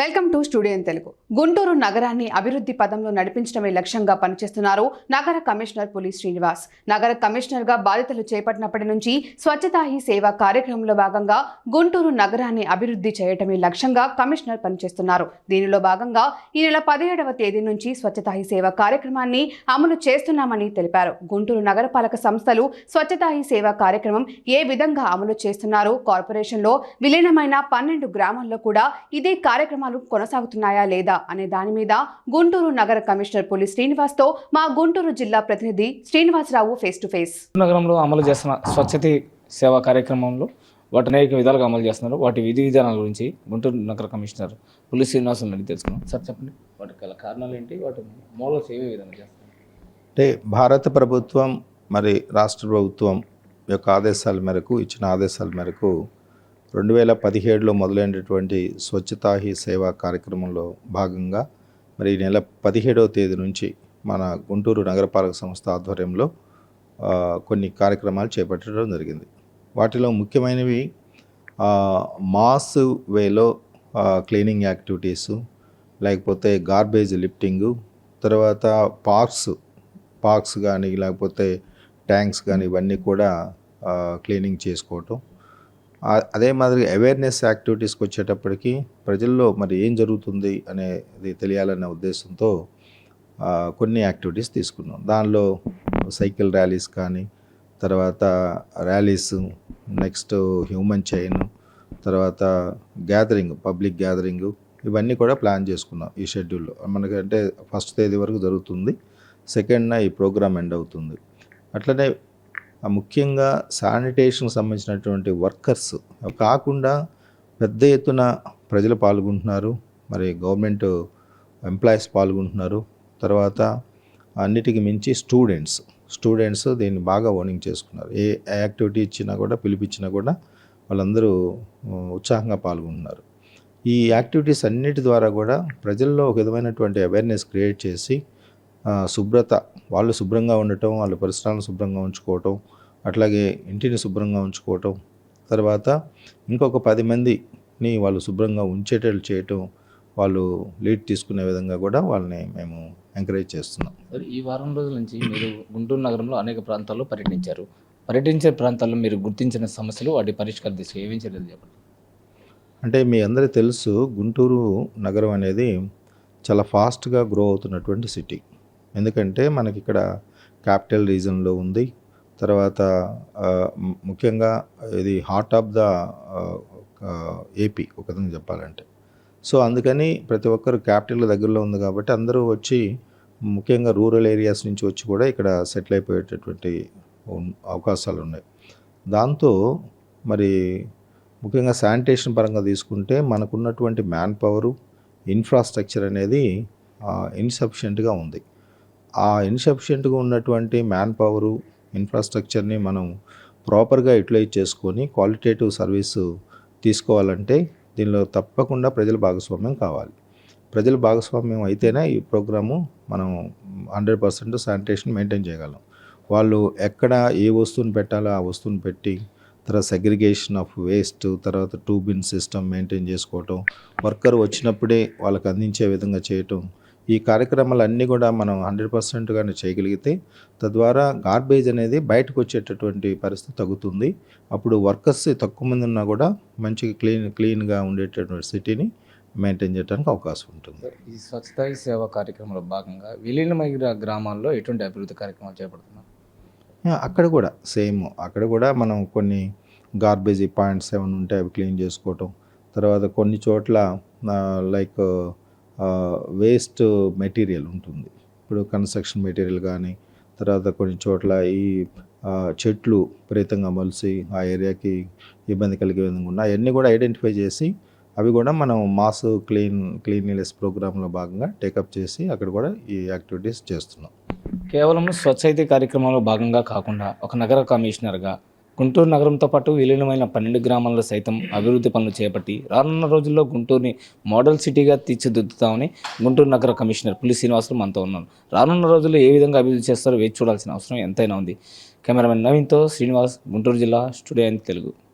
Welcome to studio Telugu. Guntur నగరాన్ని అభివృద్ధి పదంలో నడిపించడమే లక్ష్యంగా పనిచేస్తున్నారు నగర కమిషనర్ పులి శ్రీనివాస్. నగర కమిషనర్గా బాధ్యతలు చేపట్టినప్పటి నుంచి స్వచ్ఛతా హీ సేవ కార్యక్రమంలో భాగంగా గుంటూరు నగరాన్ని అభివృద్ధి చేయటమే లక్ష్యంగా కమిషనర్ పనిచేస్తున్నారు. దీనిలో భాగంగా ఈ నెల పదిహేడవ తేదీ నుంచి స్వచ్ఛతా హీ సేవ కార్యక్రమాన్ని అమలు చేస్తున్నామని తెలిపారు. గుంటూరు నగరపాలక సంస్థలు స్వచ్ఛతా హీ సేవ కార్యక్రమం ఏ విధంగా అమలు చేస్తున్నారు కార్పొరేషన్లో విలీనమైన పన్నెండు గ్రామాల్లో కూడా ఇదే కార్యక్రమాలు కొనసాగుతున్నాయా లేదా అనే దాని మీద గుంటూరు నగర కమిషనర్ పులి శ్రీనివాస్తో మా గుంటూరు జిల్లా ప్రతినిధి శ్రీనివాసరావు ఫేస్ టు ఫేస్ నగరంలో అమలు చేస్తున్న స్వచ్ఛత సేవా కార్యక్రమంలో వాటి అనేక విధాలుగా అమలు చేస్తున్నారు. వాటి విధి విధానాల గురించి గుంటూరు నగర కమిషనర్ పులి శ్రీనివాసులు అడిగి తెలుసుకున్నాం సార్ చెప్పండి. వాటి గల కారణాలు ఏంటి? వాటి మూల సేవ ఏ విధంగా చేస్తున్నారు? అంటే భారత ప్రభుత్వం మరి రాష్ట్ర ప్రభుత్వం యొక్క ఆదేశాల మేరకు ఇచ్చిన ఆదేశాల మేరకు రెండు వేల పదిహేడులో మొదలైనటువంటి స్వచ్ఛతా హీ సేవా కార్యక్రమంలో భాగంగా మరి ఈ నెల పదిహేడవ తేదీ నుంచి మన గుంటూరు నగరపాలక సంస్థ ఆధ్వర్యంలో కొన్ని కార్యక్రమాలు చేపట్టడం జరిగింది. వాటిలో ముఖ్యమైనవి మాస్ వేలో క్లీనింగ్ యాక్టివిటీసు లేకపోతే గార్బేజ్ లిఫ్టింగు తర్వాత పార్క్స్ పార్క్స్ కానీ లేకపోతే ట్యాంక్స్ కానీ ఇవన్నీ కూడా క్లీనింగ్ చేసుకోవటం అదే మాదిరి అవేర్నెస్ యాక్టివిటీస్కి వచ్చేటప్పటికి ప్రజల్లో మరి ఏం జరుగుతుంది అనేది తెలియాలనే ఉద్దేశంతో కొన్ని యాక్టివిటీస్ తీసుకున్నాం. దానిలో సైకిల్ ర్యాలీస్ కానీ తర్వాత ర్యాలీస్ నెక్స్ట్ హ్యూమన్ చైన్ తర్వాత గ్యాదరింగ్ పబ్లిక్ గ్యాదరింగ్ ఇవన్నీ కూడా ప్లాన్ చేసుకున్నాం ఈ షెడ్యూల్లో మనకంటే ఫస్ట్ తేదీ వరకు జరుగుతుంది. సెకండ్న ఈ ప్రోగ్రామ్ ఎండ్ అవుతుంది. అట్లనే ముఖ్యంగా శానిటేషన్కి సంబంధించినటువంటి వర్కర్స్ కాకుండా పెద్ద ఎత్తున ప్రజలు పాల్గొంటున్నారు. మరి గవర్నమెంట్ ఎంప్లాయీస్ పాల్గొంటున్నారు. తర్వాత అన్నిటికి మించి స్టూడెంట్స్ స్టూడెంట్స్ దీన్ని బాగా ఓనింగ్ చేసుకున్నారు. ఏ యాక్టివిటీ ఇచ్చినా కూడా పిలిపించినా కూడా వాళ్ళందరూ ఉత్సాహంగా పాల్గొంటున్నారు. ఈ యాక్టివిటీస్ అన్నిటి ద్వారా కూడా ప్రజల్లో ఒక విధమైనటువంటి అవేర్నెస్ క్రియేట్ చేసి శుభ్రత వాళ్ళు శుభ్రంగా ఉండటం వాళ్ళ పరిసరాలను శుభ్రంగా ఉంచుకోవటం అట్లాగే ఇంటిని శుభ్రంగా ఉంచుకోవటం తర్వాత ఇంకొక పది మందిని వాళ్ళు శుభ్రంగా ఉంచేటట్లు చేయటం వాళ్ళు లీడ్ తీసుకునే విధంగా కూడా వాళ్ళని మేము ఎంకరేజ్ చేస్తున్నాం. సార్ ఈ వారం రోజుల నుంచి మీరు గుంటూరు నగరంలో అనేక ప్రాంతాల్లో పర్యటించారు. పర్యటించే ప్రాంతాల్లో మీరు గుర్తించిన సమస్యలు వాటి పరిష్కార దిశ ఏమేం చర్యలు చెప్పండి. అంటే మీ అందరికీ తెలుసు గుంటూరు నగరం అనేది చాలా ఫాస్ట్గా గ్రో అవుతున్నటువంటి సిటీ. ఎందుకంటే మనకి ఇక్కడ క్యాపిటల్ రీజన్లో ఉంది. తర్వాత ముఖ్యంగా ఇది హార్ట్ ఆఫ్ ద ఏపీ ఒక విధంగా చెప్పాలంటే. సో అందుకని ప్రతి ఒక్కరు క్యాపిటల్ దగ్గరలో ఉంది కాబట్టి అందరూ వచ్చి ముఖ్యంగా రూరల్ ఏరియాస్ నుంచి వచ్చి కూడా ఇక్కడ సెటిల్ అయిపోయేటటువంటి అవకాశాలు ఉన్నాయి దాంతో మరి ముఖ్యంగా శానిటేషన్ పరంగా తీసుకుంటే మనకున్నటువంటి మ్యాన్ పవరు ఇన్ఫ్రాస్ట్రక్చర్ అనేది ఇన్సఫిషియెంట్గా ఉంది. ఆ ఇన్సఫిషియెంట్గా ఉన్నటువంటి మ్యాన్ పవరు ఇన్ఫ్రాస్ట్రక్చర్ని మనం ప్రాపర్గా యూటిలైజ్ చేసుకొని క్వాలిటేటివ్ సర్వీసు తీసుకోవాలంటే దీనిలో తప్పకుండా ప్రజల భాగస్వామ్యం కావాలి. ప్రజల భాగస్వామ్యం అయితేనే ఈ ప్రోగ్రాము మనం హండ్రెడ్ పర్సెంట్ శానిటేషన్ మెయింటైన్ చేయగలం. వాళ్ళు ఎక్కడ ఏ వస్తువుని పెట్టాలో ఆ వస్తువుని పెట్టి తర్వాత సెగ్రిగేషన్ ఆఫ్ వేస్ట్ తర్వాత టూ బిన్ సిస్టమ్ మెయింటైన్ చేసుకోవటం వర్కర్ వచ్చినప్పుడే వాళ్ళకి అందించే విధంగా చేయటం ఈ కార్యక్రమాలు అన్నీ కూడా మనం హండ్రెడ్ పర్సెంట్గానే చేయగలిగితే తద్వారా గార్బేజ్ అనేది బయటకు వచ్చేటటువంటి పరిస్థితి తగ్గుతుంది. అప్పుడు వర్కర్స్ తక్కువ మంది ఉన్నా కూడా మంచిగా క్లీన్ క్లీన్గా ఉండేటటువంటి సిటీని మెయింటైన్ చేయడానికి అవకాశం ఉంటుంది. ఈ స్వచ్ఛతా సేవా కార్యక్రమంలో భాగంగా విలీనమైన గ్రామాల్లో ఎటువంటి అభివృద్ధి కార్యక్రమాలు చేపడుతున్నారు యా, అక్కడ కూడా సేమ్. అక్కడ కూడా మనం కొన్ని గార్బేజ్ పాయింట్స్ ఏమైనా ఉంటే అవి క్లీన్ చేసుకోవటం తర్వాత కొన్ని చోట్ల లైక్ వేస్ట్ మెటీరియల్ ఉంటుంది. ఇప్పుడు కన్స్ట్రక్షన్ మెటీరియల్ కానీ తర్వాత కొన్ని చోట్ల ఈ చెట్లు ప్రీతంగా మలిసి ఆ ఏరియాకి ఇబ్బంది కలిగే విధంగా ఉన్నాయి అవన్నీ కూడా ఐడెంటిఫై చేసి అవి కూడా మనం మాస్ క్లీన్ క్లీన్లీనెస్ ప్రోగ్రాంలో భాగంగా టేకప్ చేసి అక్కడ కూడా ఈ యాక్టివిటీస్ చేస్తున్నాం. కేవలం స్వచ్ఛత కార్యక్రమంలో భాగంగా కాకుండా ఒక నగర కమిషనర్గా గుంటూరు నగరంతో పాటు విలీనమైన పన్నెండు గ్రామాల్లో సైతం అభివృద్ధి పనులు చేపట్టి రానున్న రోజుల్లో గుంటూరుని మోడల్ సిటీగా తీర్చిదిద్దుతామని గుంటూరు నగర కమిషనర్ పులి శ్రీనివాసులు మనతో ఉన్నారు. రానున్న రోజుల్లో ఏ విధంగా అభివృద్ధి చేస్తారో వేచి చూడాల్సిన అవసరం ఎంతైనా ఉంది. కెమెరామెన్ నవీన్తో శ్రీనివాస్ గుంటూరు జిల్లా స్టూడియో తెలుగు.